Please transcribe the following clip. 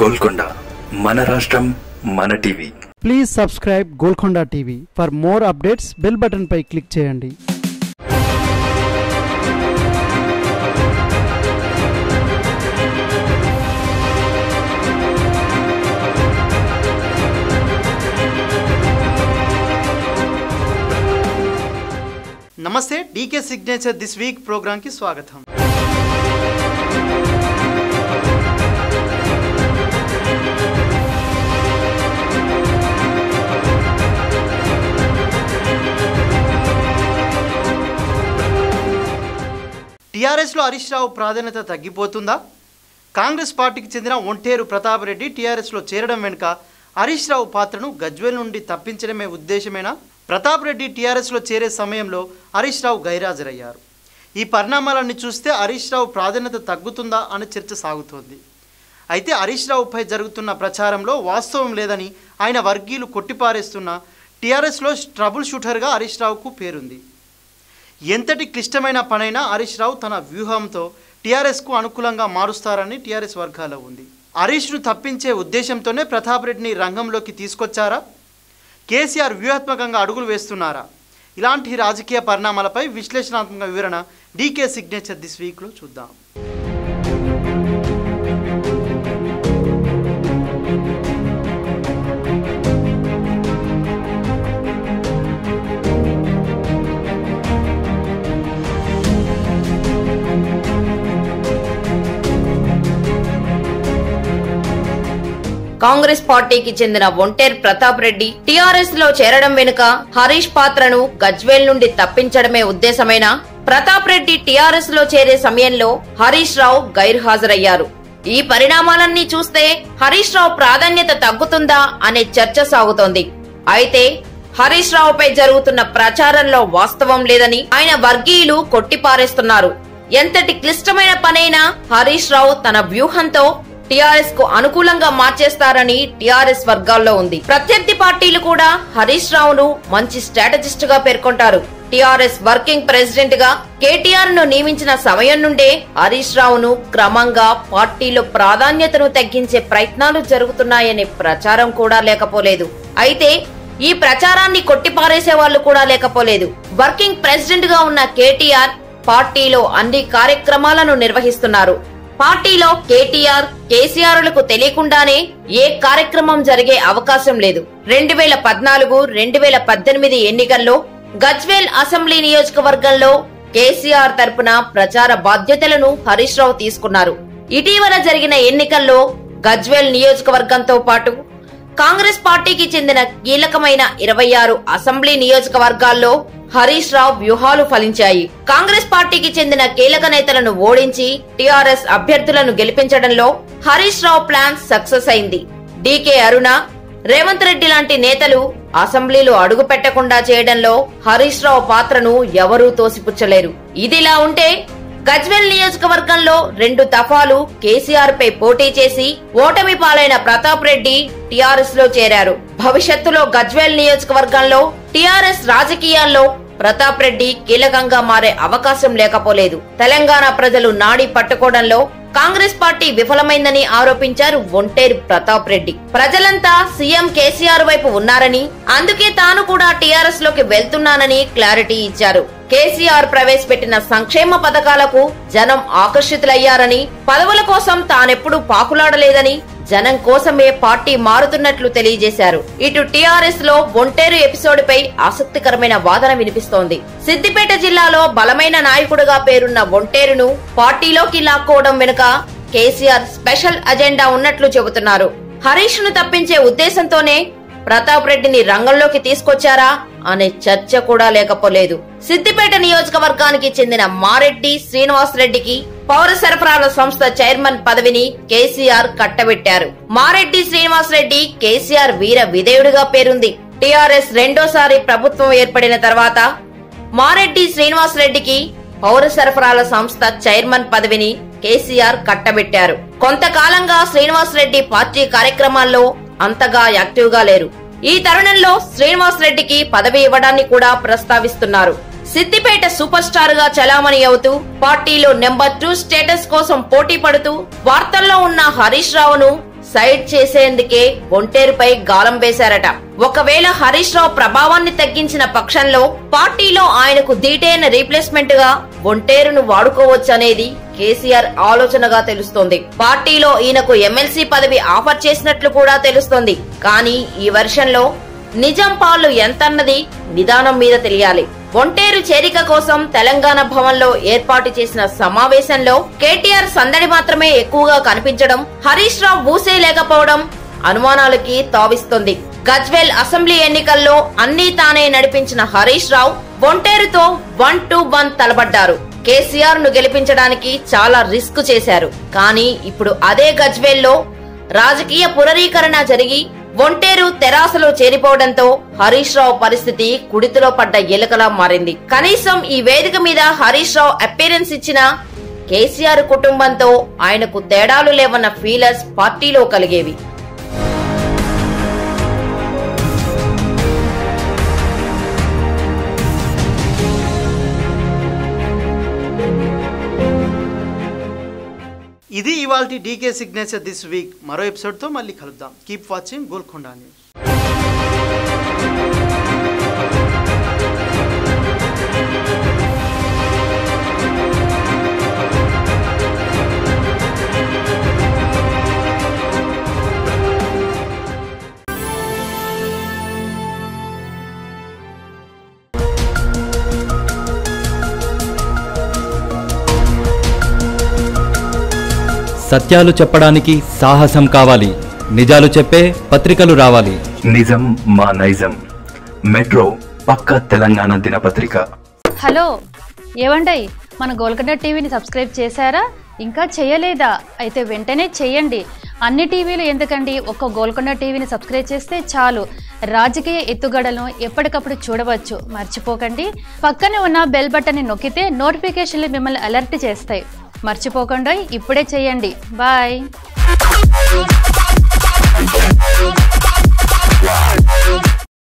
గోల్కొండ మన రాష్ట్రం మన TV. Please subscribe Golconda TV for more updates. Bell button pi click చేయండి. నమస్తే డీకే సిగ్నేచర్ దిస్ వీక్ ప్రోగ్రాంకి స్వాగతం. టీఆర్ఎస్లో హరీష్ రావు ప్రాధాన్యత తగ్గిపోతుందా? కాంగ్రెస్ పార్టీకి చెందిన ఒంటేరు ప్రతాప్ రెడ్డి టీఆర్ఎస్లో చేరడం వెనుక హరీష్ రావు పాత్రను గజ్వేల్ నుండి తప్పించడమే ఉద్దేశమేనా? ప్రతాప్ రెడ్డి టీఆర్ఎస్లో చేరే సమయంలో హరీష్ రావు గైరాజరయ్యారు. ఈ పరిణామాలన్నీ చూస్తే హరీష్ రావు ప్రాధాన్యత తగ్గుతుందా అనే చర్చ సాగుతోంది. అయితే హరీష్ రావుపై జరుగుతున్న ప్రచారంలో వాస్తవం లేదని ఆయన వర్గీయులు కొట్టిపారేస్తున్న టీఆర్ఎస్లో ట్రబుల్ షూటర్గా హరీష్ రావుకు పేరుంది. ఎంతటి క్లిష్టమైన పనైనా హరీష్ రావు తన వ్యూహంతో టీఆర్ఎస్కు అనుకూలంగా మారుస్తారని టీఆర్ఎస్ వర్గాల్లో ఉంది. హరీష్ను తప్పించే ఉద్దేశంతోనే ప్రతాప్ రెడ్డిని రంగంలోకి తీసుకొచ్చారా? కేసీఆర్ వ్యూహాత్మకంగా అడుగులు వేస్తున్నారా? ఇలాంటి రాజకీయ పరిణామాలపై విశ్లేషణాత్మక వివరణ డీకే సిగ్నేచర్ దిస్ వీక్లో చూద్దాం. కాంగ్రెస్ పార్టీకి చెందిన ఒంటేర్ ప్రతాప్ రెడ్డి టీఆర్ఎస్లో చేరడం వెనుక హరీష్ పాత్రను గజ్వేల్ నుండి తప్పించడమే ఉద్దేశమైన ప్రతాప్ రెడ్డి టీఆర్ఎస్లో చేరే సమయంలో హరీష్ రావు గైర్హాజరయ్యారు. ఈ పరిణామాలన్నీ చూస్తే హరీష్ రావు ప్రాధాన్యత తగ్గుతుందా అనే చర్చ సాగుతోంది. అయితే హరీష్ రావుపై జరుగుతున్న ప్రచారంలో వాస్తవం లేదని ఆయన వర్గీయులు కొట్టిపారేస్తున్నారు. ఎంతటి క్లిష్టమైన పనైనా హరీష్ రావు తన వ్యూహంతో టిఆర్ఎస్కు అనుకూలంగా మార్చేస్తారని టిఆర్ఎస్ వర్గాల్లో ఉంది. ప్రత్యర్థి పార్టీలు కూడా హరీష్ రావును మంచి స్ట్రాటజిస్ట్గా పేర్కొంటారు. టిఆర్ఎస్ వర్కింగ్ ప్రెసిడెంట్గా కేటీఆర్ను నియమించిన సమయం నుండే హరీష్ రావును క్రమంగా పార్టీలో ప్రాధాన్యతను తగ్గించే ప్రయత్నాలు జరుగుతున్నాయనే ప్రచారం కూడా లేకపోలేదు. అయితే ఈ ప్రచారాన్ని కొట్టిపారేసే వాళ్ళు కూడా లేకపోలేదు. వర్కింగ్ ప్రెసిడెంట్గా ఉన్న కేటీఆర్ పార్టీలో అన్ని కార్యక్రమాలను నిర్వహిస్తున్నారు. పార్టీలో కేటీఆర్ కేసీఆర్లకు తెలియకుండానే ఏ కార్యక్రమం జరిగే అవకాశం లేదు. రెండు వేల పద్నాలుగు రెండు వేల పద్దెనిమిది ఎన్నికల్లో గజ్వేల్ అసెంబ్లీ నియోజకవర్గంలో కేసీఆర్ తరపున ప్రచార బాధ్యతలను హరీష్ రావు తీసుకున్నారు. ఇటీవల జరిగిన ఎన్నికల్లో గజ్వేల్ నియోజకవర్గంతో పాటు కాంగ్రెస్ పార్టీకి చెందిన కీలకమైన ఇరవై ఆరు అసెంబ్లీ నియోజకవర్గాల్లో హరీష్ రావు వ్యూహాలు ఫలించాయి. కాంగ్రెస్ పార్టీకి చెందిన కీలక నేతలను ఓడించి టీఆర్ఎస్ అభ్యర్థులను గెలిపించడంలో హరీష్ రావు ప్లాన్ సక్సెస్ అయింది. డీకే అరుణ రేవంత్ రెడ్డి లాంటి నేతలు అసెంబ్లీలో అడుగు పెట్టకుండా చేయడంలో హరీష్ రావు పాత్రను ఎవరూ తోసిపుచ్చలేరు. ఇదిలా ఉంటే గజ్వెల్ నియోజకవర్గంలో రెండు దఫాలు కేసీఆర్ పై పోటీ చేసి ఓటమి పాలైన ప్రతాప్ రెడ్డి టీఆర్ఎస్లో చేరారు. భవిష్యత్తులో గజ్వెల్ నియోజకవర్గంలో టీఆర్ఎస్ రాజకీయాల్లో ప్రతాప్ రెడ్డి కీలకంగా మారే అవకాశం లేకపోలేదు. తెలంగాణ ప్రజలు నాడి పట్టుకోవడంలో కాంగ్రెస్ పార్టీ విఫలమైందని ఆరోపించారు ఒంటేరు ప్రతాప్ రెడ్డి. ప్రజలంతా సీఎం కేసీఆర్ వైపు ఉన్నారని అందుకే తాను కూడా టీఆర్ఎస్లోకి వెళ్తున్నానని క్లారిటీ ఇచ్చారు. కేసీఆర్ ప్రవేశపెట్టిన సంక్షేమ పథకాలకు జనం ఆకర్షితులయ్యారని పదవుల కోసం తానెప్పుడు పాకులాడలేదని జనం కోసమే పార్టీ మారుతున్నట్లు తెలియజేశారు. ఇటు టీఆర్ఎస్లో ఒంటేరు ఎపిసోడ్ పై ఆసక్తికరమైన వాదన వినిపిస్తోంది. సిద్దిపేట జిల్లాలో బలమైన నాయకుడిగా పేరున్న ఒంటేరును పార్టీలోకి లాక్కోవడం వెనుక కేసీఆర్ స్పెషల్ అజెండా ఉన్నట్లు చెబుతున్నారు. హరీష్ను తప్పించే ఉద్దేశంతోనే ప్రతాప్ రెడ్డిని రంగంలోకి తీసుకొచ్చారా అనే చర్చ కూడా లేకపోలేదు. సిద్దిపేట నియోజకవర్గానికి చెందిన మారెడ్డి శ్రీనివాస్ రెడ్డికి పౌర సరఫరాల సంస్థ చైర్మన్ పదవిని కేసీఆర్ కట్టబెట్టారు. మారెడ్డి శ్రీనివాస్ రెడ్డి కేసీఆర్ వీర విధేయుడిగా పేరుంది. టీఆర్ఎస్ రెండోసారి ప్రభుత్వం ఏర్పడిన తర్వాత మారెడ్డి శ్రీనివాస్ రెడ్డికి పౌర సరఫరాల సంస్థ చైర్మన్ పదవిని కేసీఆర్ కట్టబెట్టారు. కొంతకాలంగా శ్రీనివాస్ రెడ్డి పార్టీ కార్యక్రమాల్లో అంతగా యాక్టివ్గా లేరు. ఈ తరుణంలో శ్రీనివాస్ రెడ్డికి పదవి ఇవ్వడాన్ని కూడా ప్రస్తావిస్తున్నారు. సిద్దిపేట సూపర్ స్టార్గా చలామణి అవుతూ పార్టీలో నెంబర్ టూ స్టేటస్ కోసం పోటీ పడుతూ వార్తల్లో ఉన్న హరీష్ రావును సైడ్ చేసేందుకే ఒంటేరుపై గాలం వేశారట. ఒకవేళ హరీష్ రావు ప్రభావాన్ని తగ్గించిన పక్షంలో పార్టీలో ఆయనకు దీటైన రీప్లేస్మెంట్గా ఒంటేరును వాడుకోవచ్చనేది కేసీఆర్ ఆలోచనగా తెలుస్తోంది. పార్టీలో ఈయనకు ఎమ్మెల్సీ పదవి ఆఫర్ చేసినట్లు కూడా తెలుస్తోంది. కానీ ఈ వర్షంలో నిజం పాలు ఎంతన్నది నిదానం మీద తెలియాలి. ఒంటేరు చేరిక కోసం తెలంగాణ భవన్లో ఏర్పాటు చేసిన సమావేశంలో కేటీఆర్ సందడి మాత్రమే ఎక్కువగా కనిపించడం హరీష్ రావు ఊసే లేకపోవడం అనుమానాలకి తావిస్తుంది. గజ్వేల్ అసెంబ్లీ ఎన్నికల్లో అన్నీ తానే నడిపించిన హరీష్ రావు ఒంటేరుతో వన్ టు వన్ తలబడ్డారు కేసీఆర్ను గెలిపించడానికి చాలా రిస్క్ చేశారు. కానీ ఇప్పుడు అదే గజ్వేల్లో రాజకీయ పునరీకరణ జరిగి ఒంటేరు తెరాసలో చేరిపోవడంతో హరీష్ రావు పరిస్థితి కుడితిలో పడ్డ ఎలుకలా మారింది. కనీసం ఈ వేదిక మీద హరీష్ రావు అపీరెన్స్ ఇచ్చిన కేసీఆర్ కుటుంబంతో ఆయనకు తేడాలు లేవన్న ఫీలర్స్ పార్టీలో కలిగేవి. ఇది ఇవాళ డీకే సిగ్నేచర్ దిస్ వీక్. మరో ఎపిసోడ్తో మళ్ళీ కలుద్దాం. Keep watching Golconda news. సత్యాలు చెప్పడానికి సాహసం కావాలి. నిజాలు చెప్పే పత్రికలు రావాలి. నిజం మా నైజం. మెట్రో పక్క తెలంగాణ దినపత్రిక. హలో ఏవండయ్? మన గోల్కొండ టీవీని సబ్స్క్రైబ్ చేశారా? ఇంకా చేయలేదా? అయితే వెంటనే చేయండి. అన్ని టీవీలు ఎందుకండి? ఒక్క గోల్కొండ టీవీని సబ్స్క్రైబ్ చేస్తే చాలు. రాజకీయ ఎత్తుగడలను ఎప్పటికప్పుడు చూడవచ్చు. మర్చిపోకండి. పక్కనే ఉన్న బెల్ బటన్ని నొక్కితే నోటిఫికేషన్లు మిమ్మల్ని అలర్ట్ చేస్తాయి. మర్చిపోకుండా ఇప్పుడే చేయండి. బాయ్.